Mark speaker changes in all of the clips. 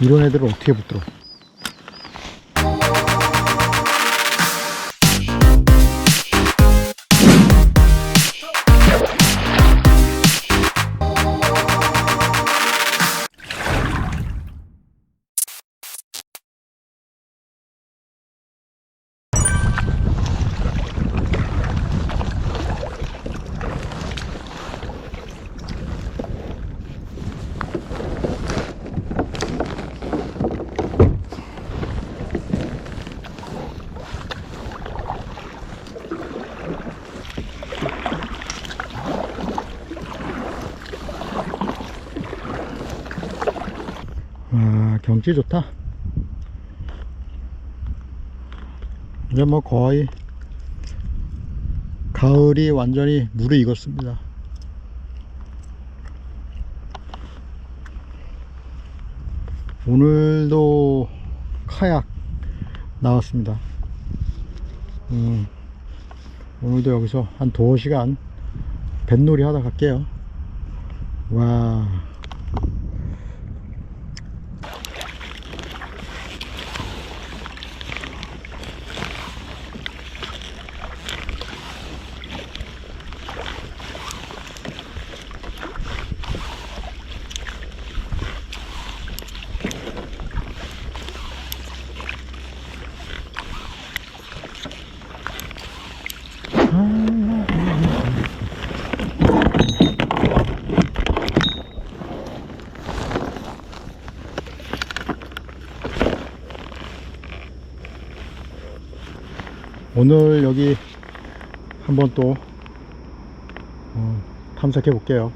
Speaker 1: 이런 애들을 어떻게 붙들어? 경치 좋다. 이제 뭐 거의 가을이 완전히 물에 익었습니다. 오늘도 카약 나왔습니다. 음, 오늘도 여기서 한 두어 시간 뱃놀이 하다 갈게요. 와. 오늘 여기 한번 또 어, 탐색해 볼게요.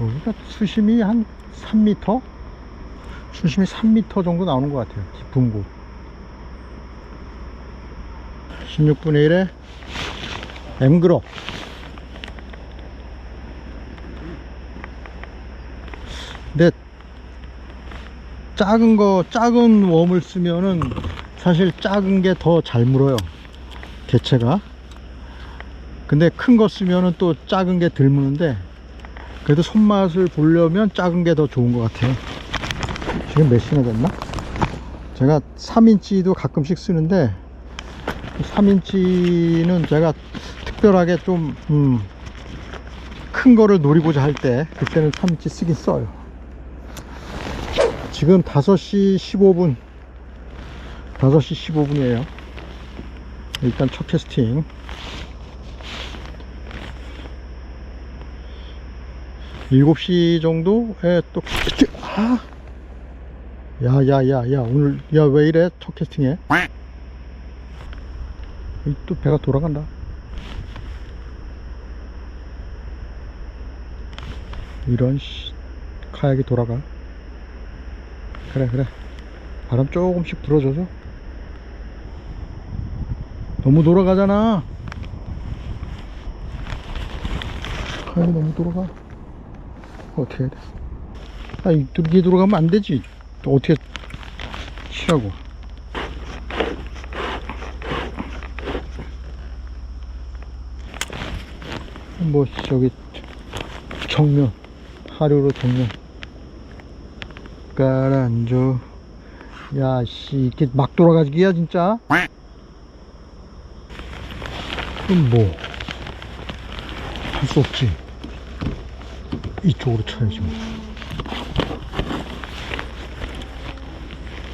Speaker 1: 여기가 수심이 한 3m? 수심이 3m 정도 나오는 것 같아요. 깊은 곳. 16분의 1에 엠그럽. 작은 거 작은 웜을 쓰면은 사실 작은 게 더 잘 물어요 개체가. 근데 큰 거 쓰면은 또 작은 게 덜 무는데 그래도 손맛을 보려면 작은 게 더 좋은 것 같아요. 지금 몇 시나 됐나? 제가 3인치도 가끔씩 쓰는데 3인치는 제가 특별하게 좀 음, 큰 거를 노리고자 할 때 그때는 3인치 쓰긴 써요 지금 5시 15분 5시 15분이에요. 일단 첫 캐스팅. 일곱 시 정도에 또 아! 야 야 야 야 오늘 야 왜 이래? 첫 캐스팅에. 또 배가 돌아간다. 이런 씨 카약이 돌아가 그래 그래. 바람 조금씩 불어줘서. 너무 돌아가잖아. 카약이 너무 돌아가. 어떻게 해야 돼? 아, 이렇게 돌아가면 안 되지. 또 어떻게 치라고. 뭐 저기 정면. 하류로 정면 가라앉아 야씨 이렇게 막 돌아가기야 진짜? 그럼 뭐? 할 수 없지. 이쪽으로 쳐야지 뭐.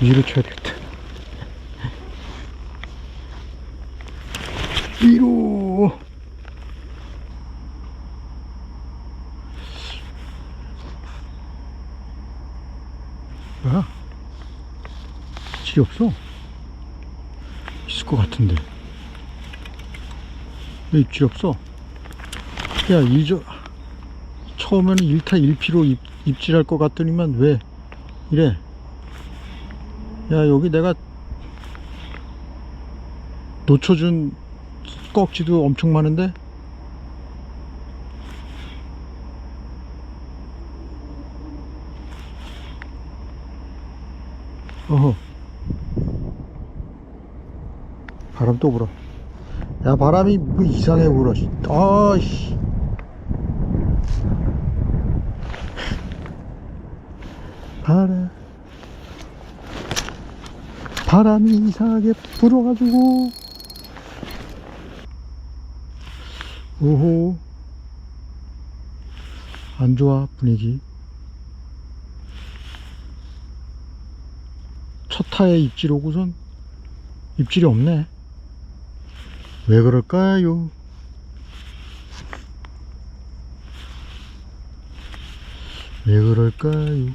Speaker 1: 위로 쳐야 되겠다. 위로 질이 없어? 있을 것 같은데. 왜 입질 없어? 야, 이저, 처음에는 1타 1피로 입, 입질할 것 같더니만 왜 이래? 야, 여기 내가 놓쳐준 꺽지도 엄청 많은데? 어허. 바람 또 불어. 야 바람이 뭐 이상해 불어 씨. 아씨. 바람. 바람이 이상하게 불어가지고. 오호. 안 좋아 분위기. 첫 타에 입질 오고선 입질이 없네 왜 그럴까요 왜 그럴까요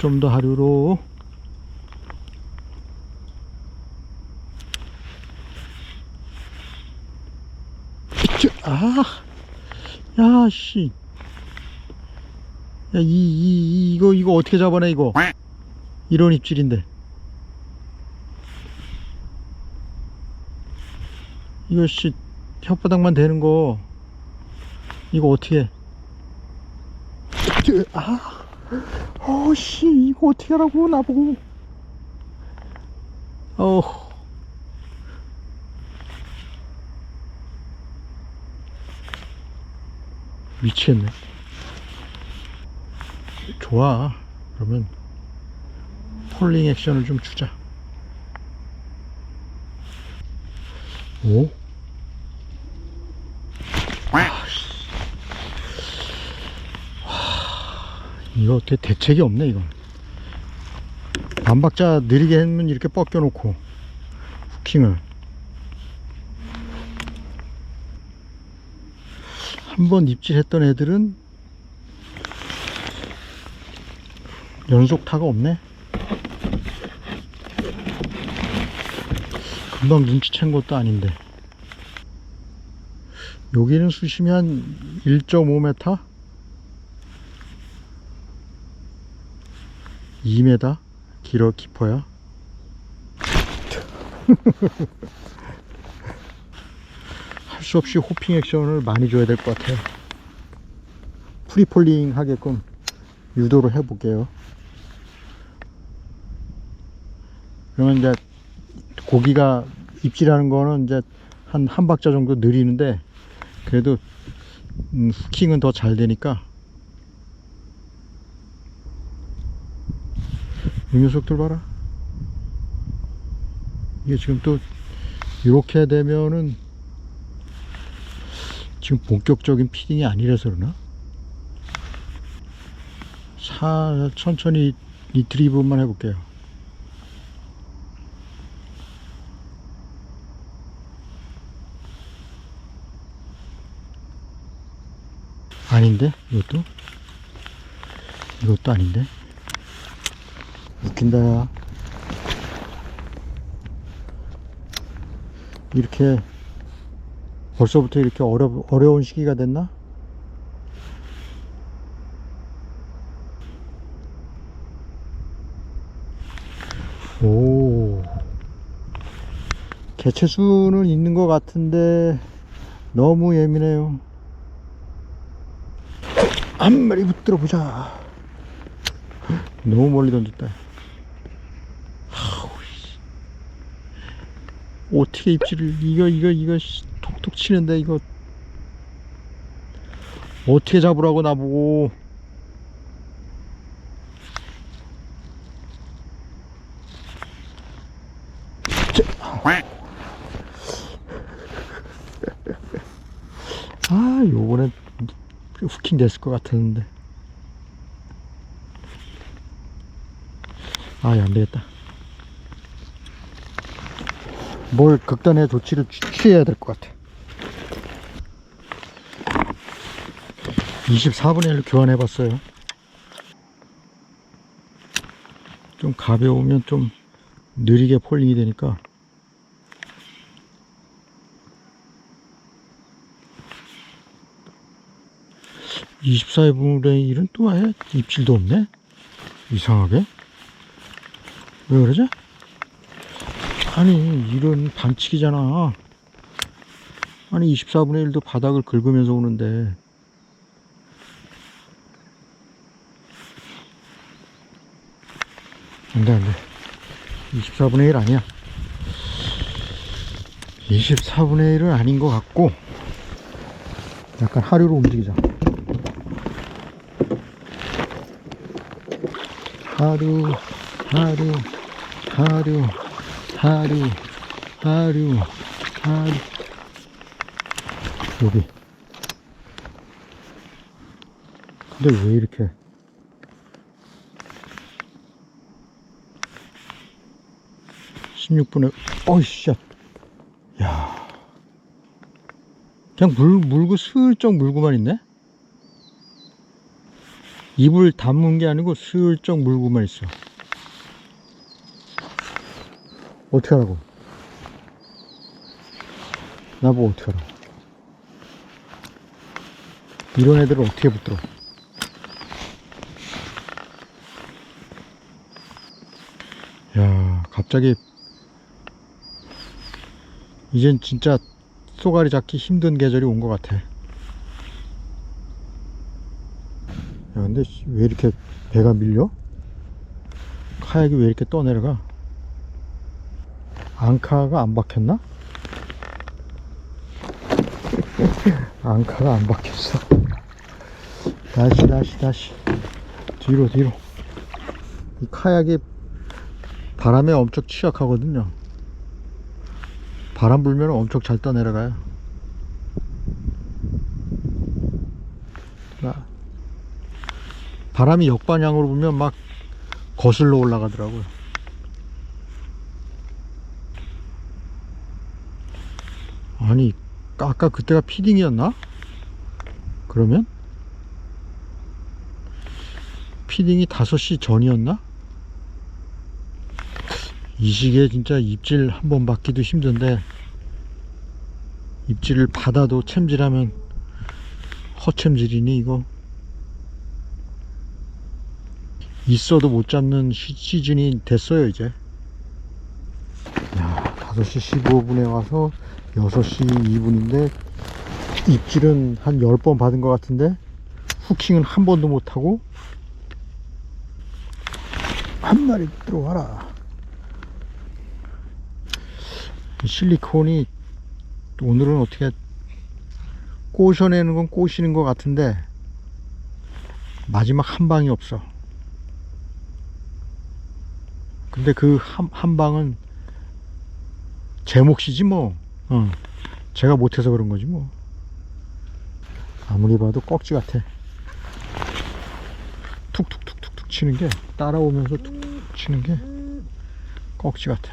Speaker 1: 좀 더 하류로 저, 아, 야, 씨. 야, 이, 이, 이, 이거, 이거 어떻게 잡아내, 이거? 이런 입질인데. 이거, 씨, 혓바닥만 되는 거. 이거 어떻게 아, 어, 씨, 이거 어떻게 하라고, 나보고. 어. 미치겠네. 좋아. 그러면 폴링 액션을 좀 주자. 오? 아, 씨. 와, 이거 어떻게 대책이 없네, 이건. 반박자 느리게 하면 이렇게 뻗겨놓고, 후킹을. 한 번 입질했던 애들은 연속 타가 없네. 금방 눈치챈 것도 아닌데. 여기는 수심이 한 1.5m? 2m? 길어 깊어야? 할 수 없이 호핑 액션을 많이 줘야 될 것 같아요. 프리폴링 하게끔 유도를 해볼게요. 그러면 이제 고기가 입질하는 거는 이제 한 한 박자 정도 느리는데 그래도 음, 후킹은 더 잘 되니까 이 녀석들 봐라 이게 지금 또 이렇게 되면은 지금 본격적인 피딩이 아니라서 그러나? 차, 천천히 리트리브만 해볼게요. 아닌데? 이것도? 이것도 아닌데? 웃긴다. 이렇게 벌써부터 이렇게 어려, 어려운 시기가 됐나? 오. 개체수는 있는 것 같은데 너무 예민해요. 한 마리 붙들어 보자. 너무 멀리 던졌다. 아우, 씨. 어떻게 입질을 이거 이거 이거 씨, 톡톡 치는데 이거. 어떻게 잡으라고 나보고. 아 요번엔 후킹 됐을 것 같았는데. 아예 안되겠다 뭘 극단의 조치를 취- 취해야 될 것 같아. 24분의 1 교환해 봤어요. 좀 가벼우면 좀 느리게 폴링이 되니까. (24의 분의 1은 또 아예 입질도 없네? 이상하게? 왜 그러지 아니 이런 반칙이잖아. 아니 24분의 1도 바닥을 긁으면서 오는데. 안돼 안돼. 24분의 1 아니야. 24분의 1은 아닌 것 같고. 약간 하류로 움직이자. 하류 하류 하류 하류 하류 하류 여기. 근데 왜 이렇게? (16분에) 어이씨 야. 그냥 물, 물고 슬쩍 물고만 있네? 입을 담은 게 아니고 슬쩍 물고만 있어 어떻게 하라고 나보고 어떻게 하라고 이런 애들을 어떻게 붙들어 야 갑자기 이젠 진짜 쏘가리 잡기 힘든 계절이 온 것 같아 야 근데 씨, 왜 이렇게 배가 밀려? 카약이 왜 이렇게 떠내려가? 앙카가 안 박혔나? 앙카가 안 박혔어. 다시 다시 다시. 뒤로 뒤로. 이 카약이 바람에 엄청 취약하거든요. 바람 불면 엄청 잘 떠내려가요. 나- 바람이 역방향으로 불면 막 거슬러 올라가더라고요 아니 아까 그때가 피딩이었나? 그러면? 피딩이 5시 전이었나? 이 시기에 진짜 입질 한 번 받기도 힘든데 입질을 받아도 챔질하면 허챔질이니 이거 있어도 못 잡는 시, 시즌이 됐어요 이제 야 5시 15분에 와서 6시 2분인데 입질은 한 10번 받은 것 같은데 후킹은 한 번도 못하고 한 마리 들어와라. 이 실리콘이 오늘은 어떻게 꼬셔내는 건 꼬시는 것 같은데 마지막 한 방이 없어. 근데 그 한, 한 방은 제 몫이지 뭐 어. 제가 못해서 그런 거지 뭐. 아무리 봐도 꺽지 같아. 툭툭툭툭툭 치는 게 따라오면서 툭툭 치는 게 꺽지 같아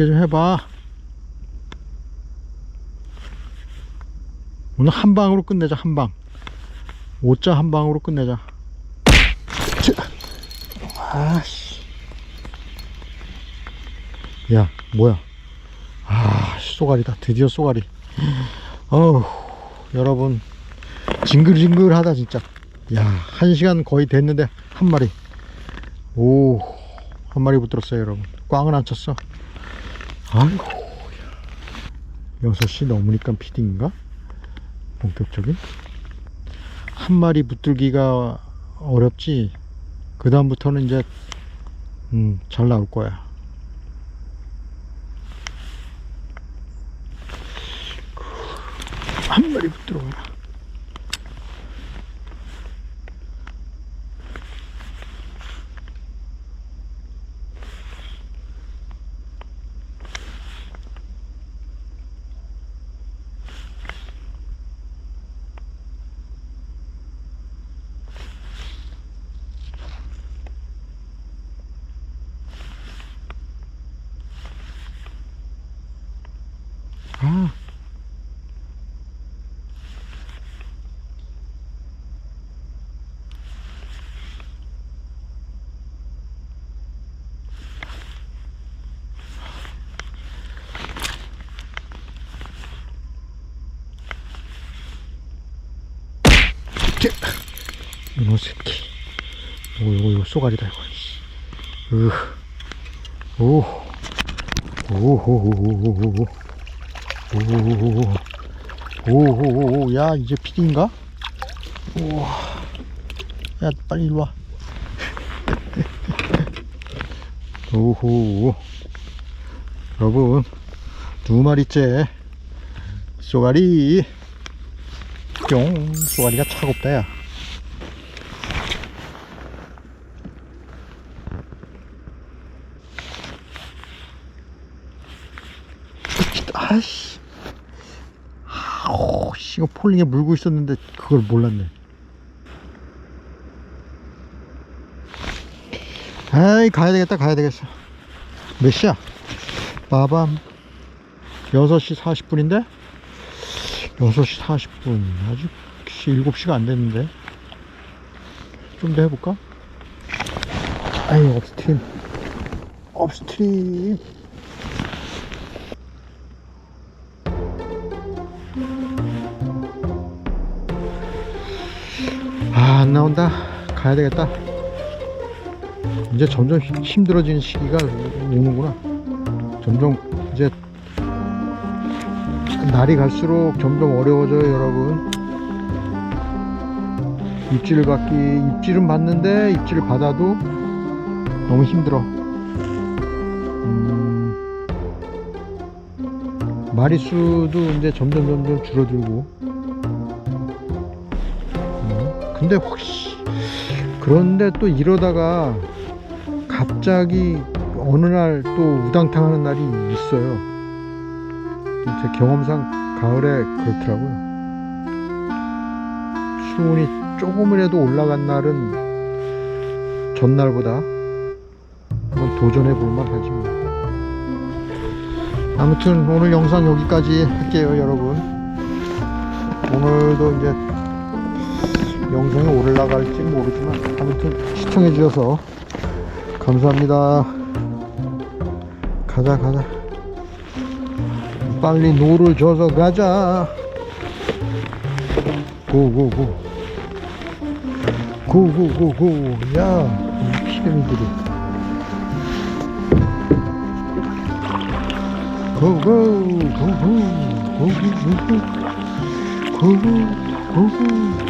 Speaker 1: 어떻게 좀 해봐. 오늘 한 방으로 끝내자, 한 방. 5자 한 방으로 끝내자. 자. 아씨. 야, 뭐야. 아, 씨, 쏘가리다. 드디어 쏘가리. 어우, 여러분. 징글징글 하다, 진짜. 야, 한 시간 거의 됐는데, 한 마리. 오, 한 마리 붙들었어요, 여러분. 꽝은 안 쳤어. 아이고, 야. 6시 넘으니까 피딩인가? 본격적인? 한 마리 붙들기가 어렵지. 그 다음부터는 이제, 음, 잘 나올 거야. 한 마리 붙들어 와라. 아. 쟤, 이놈 새끼. 요거, 요거, 요거, 쏘가리다, 이거. 씨. 으, 오, 오호호호호호. 오호호호. 야, 이제 피디인가? 우와. 야, 빨리 일로 와. 오호. 여러분, 두 마리째 쏘가리. 뿅. 쏘가리가 차갑다, 야. 아이씨. 아우, 씨, 이거 폴링에 물고 있었는데 그걸 몰랐네. 아이, 가야 되겠다, 가야 되겠어. 몇 시야? 빠밤. 6시 40분인데? 6시 40분. 아직 7시가 안 됐는데. 좀 더 해볼까? 아이, 업스트림. 업스트림. 안 나온다. 가야 되겠다. 이제 점점 힘- 힘들어지는 시기가 오는구나. 점점 이제 날이 갈수록 점점 어려워져요, 여러분. 입질을 받기, 입질은 받는데 입질을 받아도 너무 힘들어. 음, 마리수도 이제 점점 점점 줄어들고. 음, 근데 혹시 그런데 또 이러다가 갑자기 어느 날 또 우당탕 하는 날이 있어요. 제 경험상 가을에 그렇더라고요. 수온이 조금이라도 올라간 날은 전날보다 한번 도전해 볼만 하지 뭐. 아무튼 오늘 영상 여기까지 할게요 여러분 오늘도 이제 영상이 올라갈지 모르지만 아무튼 시청해 주셔서 감사합니다 가자 가자 빨리 노를 줘서 가자 고고고 고고고고 야 피라미드를 고고 고고 고고 고고 고고 고고